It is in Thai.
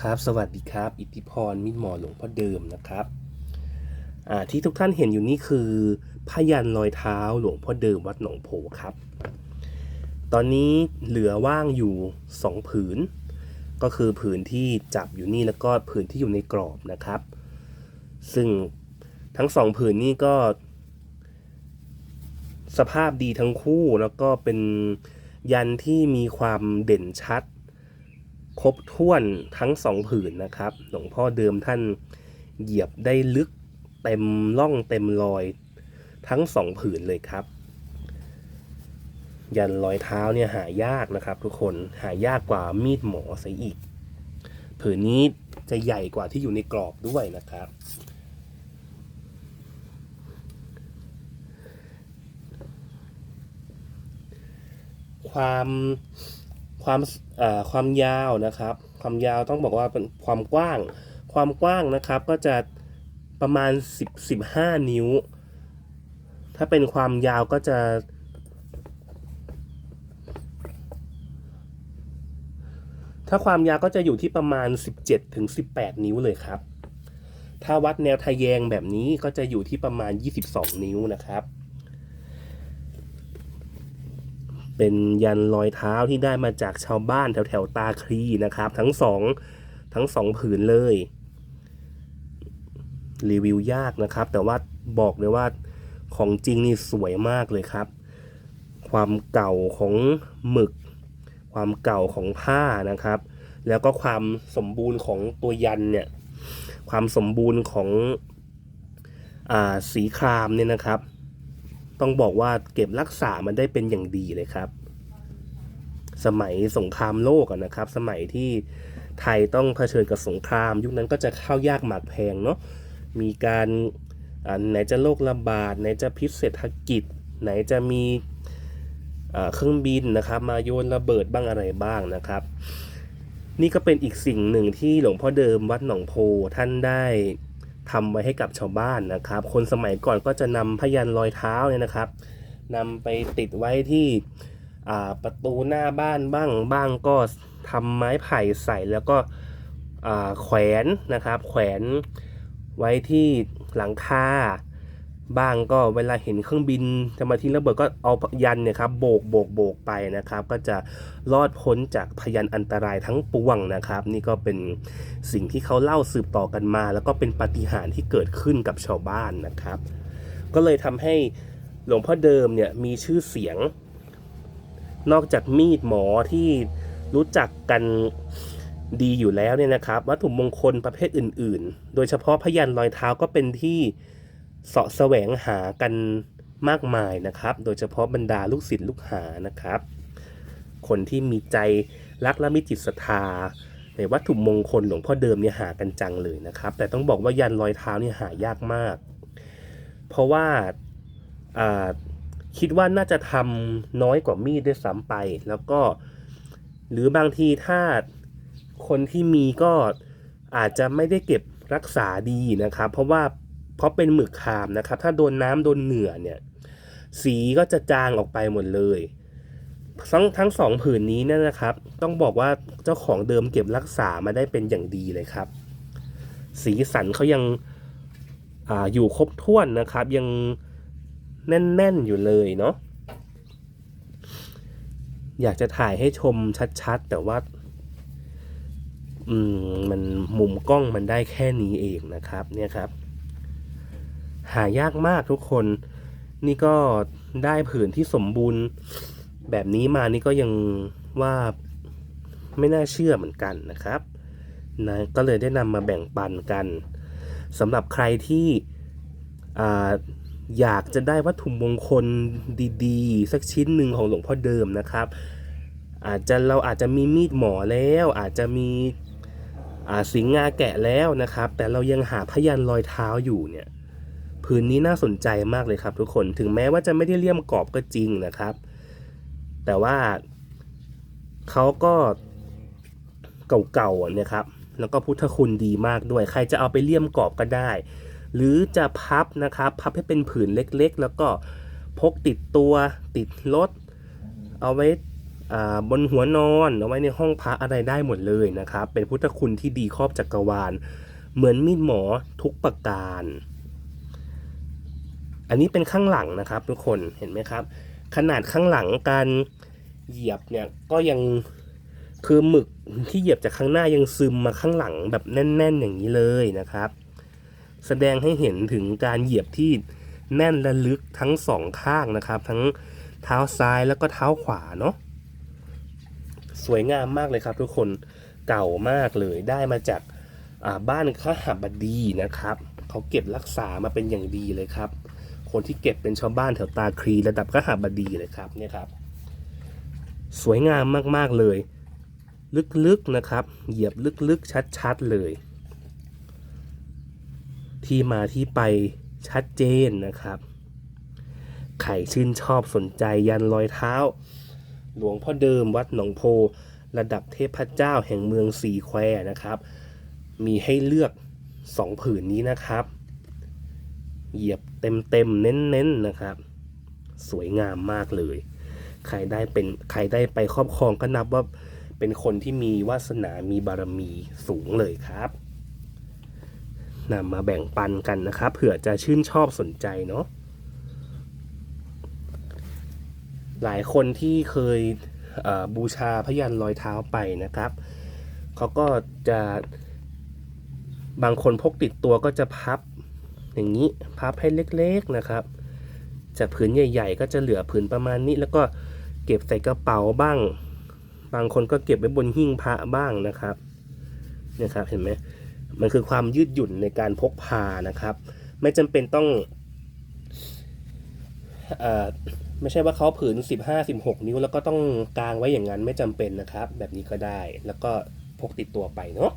ครับสวัสดีครับ อิทธิพรมิตรหมอหลวงพ่อเดิมนะครับที่ทุกท่านเห็นอยู่นี่คือพยันรอยเท้าหลวงพ่อเดิมวัดหนองโพครับ ตอนนี้เหลือว่างอยู่สองผืน ก็คือผืนที่จับอยู่นี่แล้วก็ผืนที่อยู่ในกรอบนะครับ ซึ่งทั้งสองผืนนี้ก็ สภาพดีทั้งคู่แล้วก็เป็นยันที่มีความเด่นชัด ครบถ้วนทั้งสองผืนนะครับ หลวงพ่อเดิมท่านเหยียบได้ลึกเต็มร่องเต็มรอยทั้งสองผืนเลยครับ ยันรอยเท้าเนี่ยหายากนะครับ ทุกคนหายากกว่ามีดหมอซะอีก ผืนนี้จะใหญ่กว่าที่อยู่ในกรอบด้วยนะครับ ความ ความความยาวนะครับ ความยาวต้องบอกว่าเป็นความกว้าง ความกว้างนะครับก็จะประมาณ 10 15 นิ้ว ถ้าเป็นความยาวก็จะถ้าความยาวก็จะอยู่ที่ประมาณ 17ถึง18 นิ้วเลยครับ ถ้าวัดแนวทะแยงแบบนี้ก็จะอยู่ที่ประมาณ 22 นิ้วนะครับ เป็นยันรอยเท้าที่ได้มาจากชาวบ้านแถวแถวตาคลีนะครับ ทั้งสองทั้งสองผืนเลย รีวิวยากนะครับ แต่ว่าบอกเลยว่าของจริงนี่สวยมากเลยครับ ความเก่าของหมึก ความเก่าของผ้านะครับ แล้วก็ความสมบูรณ์ของตัวยันเนี่ย ความสมบูรณ์ของอ่าสีครามเนี่ยนะครับ ต้องบอกว่าเก็บรักษามันได้เป็นอย่างดีเลยครับ สมัยสงครามโลกนะครับ สมัยที่ไทยต้องเผชิญกับสงคราม ยุคนั้นก็จะเข้ายากหมากแพงเนาะมีการอ่าไหนจะโรคระบาดไหนจะพิษเศรษฐกิจ ไหนจะมีอ่าเครื่องบินนะครับมาโยนระเบิดบ้างอะไรบ้างนะครับ นี่ก็เป็นอีกสิ่งหนึ่งที่หลวงพ่อเดิมวัดหนองโพท่านได้ ทำไว้ให้กับชาวบ้านนะครับ คนสมัยก่อนก็จะนำพยันรอยเท้าเนี่ยนะครับนำไปติดไว้ที่ประตูหน้าบ้านบ้างบ้างก็ทำไม้ไผ่ใส่แล้วก็แขวนนะครับ แขวนไว้ที่หลังคา บ้างก็เวลาเห็นเครื่องบินจะมาทิ้งระเบิดก็เอายันเนี่ยครับโบกโบกโบกไปนะครับ ก็จะรอดพ้นจากพยันอันตรายทั้งปวงนะครับ นี่ก็เป็นสิ่งที่เขาเล่าสืบต่อกันมา แล้วก็เป็นปาฏิหาริย์ที่เกิดขึ้นกับชาวบ้านนะครับ ก็เลยทำให้หลวงพ่อเดิมเนี่ยมีชื่อเสียง นอกจากมีดหมอที่รู้จักกันดีอยู่แล้วเนี่ยนะครับ วัตถุมงคลประเภทอื่น ๆ โดยเฉพาะพยันรอยเท้าก็เป็นที่ เสาะแสวงหากันมากมายนะครับ โดยเฉพาะบรรดาลูกศิษย์ลูกหานะครับ คนที่มีใจรักและมีจิตศรัทธาในวัตถุมงคลหลวงพ่อเดิมเนี่ยหากันจังเลยนะครับ แต่ต้องบอกว่ายันรอยเท้าเนี่ยหายากมาก เพราะว่าอ่าคิดว่าน่าจะทำน้อยกว่ามีดด้วยซ้ำไป แล้วก็หรือบางทีถ้าคนที่มีก็อาจจะไม่ได้เก็บรักษาดีนะครับ เพราะว่า เพราะเป็นหมึกคามนะครับ ถ้าโดนน้ำโดนเหงื่อเนี่ยสีก็จะจางออกไปหมดเลยทั้งทั้งสองผืนนี้เนี่ยนะครับ ต้องบอกว่าเจ้าของเดิมเก็บรักษามาได้เป็นอย่างดีเลยครับ สีสันเขายังออยู่ครบถ้วนนะครับ ยังแน่นๆอยู่เลยเนาะอยากจะถ่ายให้ชมชัดๆ แต่ว่า อืมมันมุมกล้องมันได้แค่นี้เองนะครับ เนี่ยครับ หายากมากทุกคน นี่ก็ได้ผืนที่สมบูรณ์แบบนี้มานี่ก็ยังว่าไม่น่าเชื่อเหมือนกันนะครับนะก็เลยได้นำมาแบ่งปันกันสำหรับใครที่ออยากจะได้วัตถุมงคลดีๆ สักชิ้นหนึ่งของหลวงพ่อเดิมนะครับ อาจจะเราอาจจะมีมีดหมอแล้ว อาจจะมีสิงงาแกะแล้วนะครับ แต่เรายังหาพยันรอยเท้าอยู่เนี่ย พื้นนี้น่าสนใจมากเลยครับทุกคนถึงแม้ว่าจะไม่ได้เลี่ยมกรอบก็จริงนะครับ แต่ว่าเขาก็เก่าๆนะครับ แล้วก็พุทธคุณดีมากด้วย ใครจะเอาไปเลี่ยมกรอบก็ได้ หรือจะพับนะครับ พับให้เป็นผืนเล็กๆ แล้วก็พกติดตัวติดรถเอาไว้บนหัวนอนเอาไว้ในห้องพระอะไรได้หมดเลยนะครับ เป็นพุทธคุณที่ดีครอบจักรวาล เหมือนมีดหมอทุกประการ อันนี้เป็นข้างหลังนะครับ ทุกคนเห็นไหมครับ ขนาดข้างหลังการเหยียบเนี่ยก็ยังคือหมึกที่เหยียบจากข้างหน้ายังซึมมาข้างหลังแบบแน่น ๆ อย่างนี้เลยนะครับ แสดงให้เห็นถึงการเหยียบที่แน่นและลึกทั้งสองข้างนะครับ ทั้งเท้าซ้ายแล้วก็เท้าขวาเนาะสวยงามมากเลยครับ ทุกคนเก่ามากเลยได้มาจากบ้านข้าหบดีนะครับ เขาเก็บรักษามาเป็นอย่างดีเลยครับ คนที่เก็บเป็นชาวบ้านแถวตาครีระดับข้าบดีเลยครับเนี่ยครับ สวยงามมากๆเลย ลึกๆนะครับ เหยียบลึกๆชัดๆเลย ที่มาที่ไปชัดเจนนะครับใครชื่นชอบสนใจยันรอยเท้า หลวงพ่อเดิมวัดหนองโพ ระดับเทพเจ้าแห่งเมืองสีแควนะครับ มีให้เลือกสองผืนนี้นะครับ เหยียบเต็มเต็มๆเน้นๆนะครับ สวยงามมากเลย ใครได้เป็นใครได้ไปครอบครองก็นับว่าเป็นคนที่มีวาสนามีบารมีสูงเลยครับนำมาแบ่งปันกันนะครับเผื่อจะชื่นชอบสนใจเนาะหลายคนที่เคยเบูชาพยันรอยเท้าไปนะครับเขาก็จะบางคนพกติดตัวก็จะพับ อย่างนี้พับให้เล็กๆนะครับ จากผืนใหญ่ ๆ ก็จะเหลือผืนประมาณนี้ แล้วก็เก็บใส่กระเป๋าบ้าง บางคนก็เก็บไว้บนหิ้งพระบ้างนะครับเนี่ยครับเห็นไหมมันคือความยืดหยุ่นในการพกพานะครับ ไม่จำเป็นต้องอไม่ใช่ว่าเขาผืน 15 16 นิ้ว แล้วก็ต้องกางไว้อย่างนั้นไม่จำเป็นนะครับ แบบนี้ก็ได้แล้วก็พกติดตัวไปเนาะ